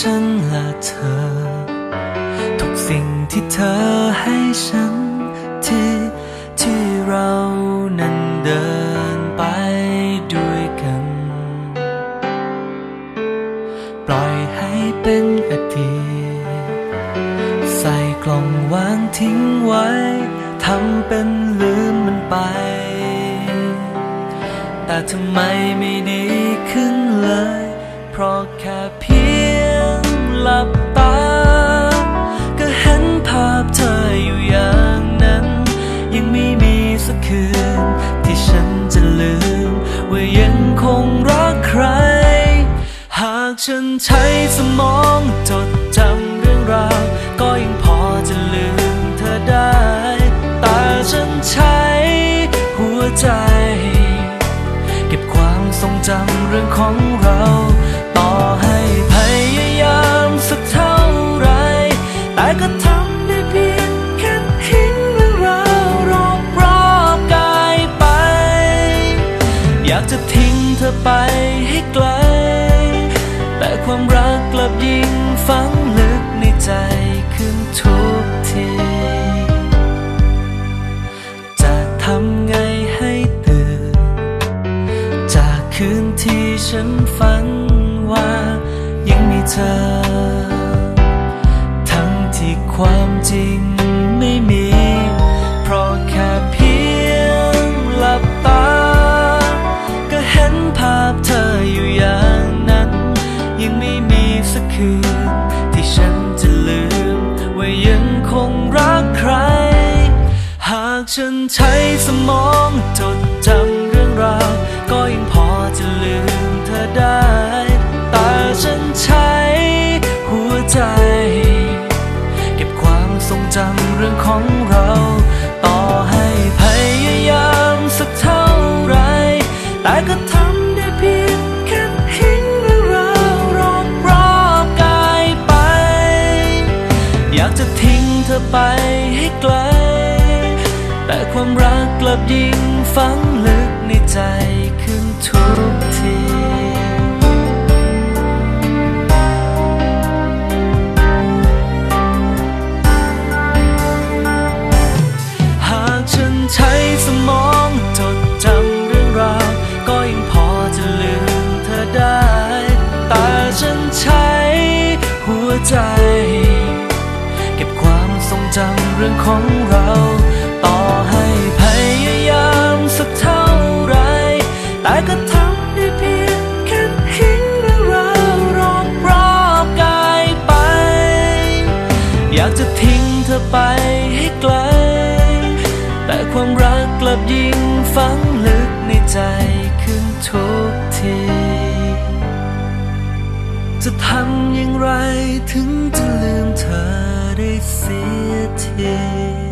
ฉันและเธอ ทุกสิ่งที่เธอให้ฉันที่ที่เรานั้นเดินไปด้วยกัน ปล่อยให้เป็นอดีตใส่กล่องวางทิ้งไว้ทำเป็นลืมมันไป แต่ทำไมไม่ดี งคงรักใคร หากฉันใช้สมองจดจำเรื่องราว ก็ยังพอจะลืมเธอได้ แต่ฉันใช้หัวใจ เก็บความทรงจำเรื่องของเรา ต่อให้พยายามสักเท่าไร แต่ก็ทำ อยากจะทิ้งเธอไปให้ไกล แต่ความรักกลับยิ่งฝังลึกในใจขึ้นทุกที จะทำไงให้ตื่น จากคืนที่ฉันฝันว่ายังมีเธอ ฉันใช้สมองจดจำเรื่องราว ก็ยังพอจะลืมเธอได้ แต่ฉันใช้หัวใจ เก็บความทรงจำเรื่องของเรา ต่อให้พยายามสักเท่าไร แต่ก็ทำได้เพียงแค่ทิ้งเรื่องราวรอบรอบกายไป อยากจะทิ้งเธอไป ความรักกลับยิ่งฝังลึกในใจขึ้นทุกทีหากฉันใช้สมองจดจำเรื่องราวก็ยังพอจะลืมเธอได้ แต่ฉันใช้หัวใจ เก็บความทรงจำเรื่องของเรา ความรักกลับยิ่งฝังลึกในใจขึ้นทุกที จะทำอย่างไรถึงจะลืมเธอได้เสียที